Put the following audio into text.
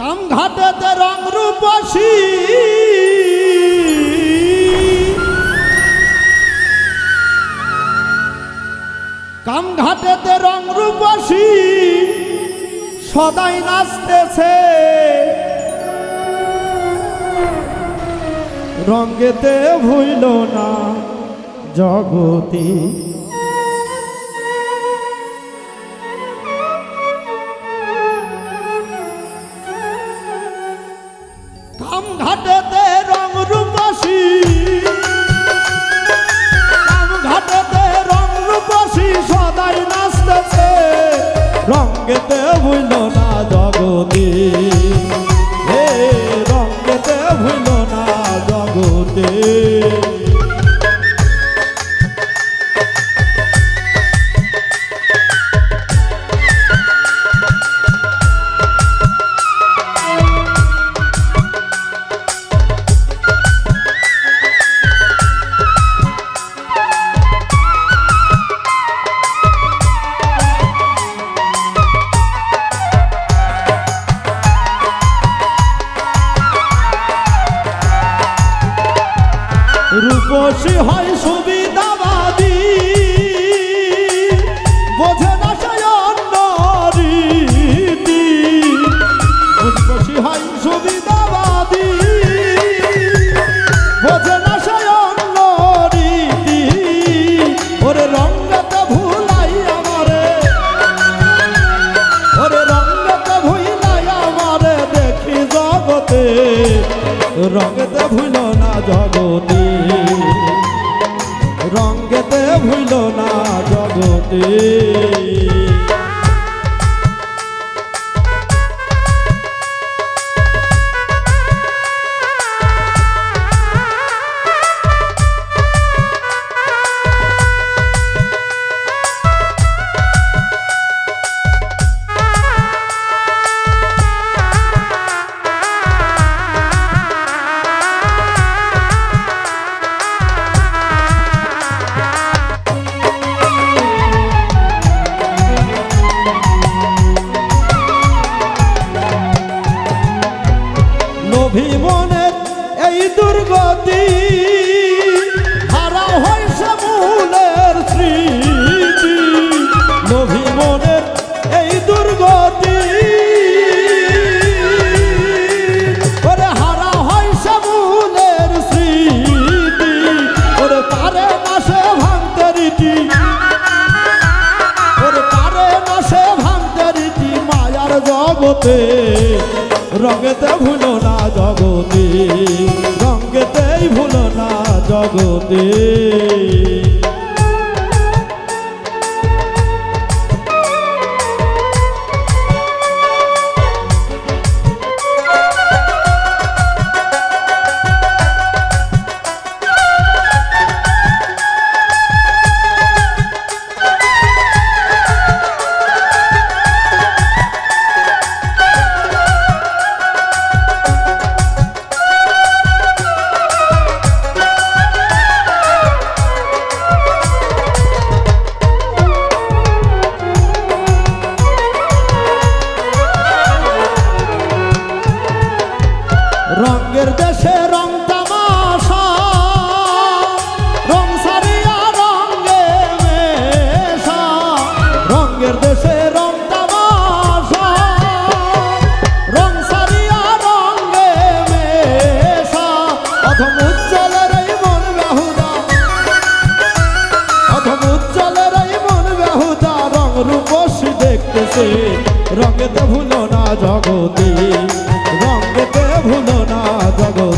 কামঘাটেতে রং রূপসী। কামঘাটেতে রং রূপসী সদাই নাচতেছে। রঙ্গেতে ভুইল না জগতে। কামঘাটেতে রং রূপসী। ঘাটেতে রং রূপসী সদাই নাচতেছে। রঙ্গেতে ভুইল না জগতে। রূপসী হয় সুবিধাবাদী। বোঝে না সে অন্য হয় সুবিধাবাদী। বোঝে না সে ওরে রঙ্গতে ভুলাই আমারে। ওরে রঙ্গতে ভুলাই আমারে দেখি জগতে। রঙ্গতে ভুইল না জগতে। ভুইল না জগতে। জগতে রঙেতে ভুলো না জগতে রঙেতেই ভুলো না জগতে। দেখতেছে রঙেতে ভুলো না জগতে।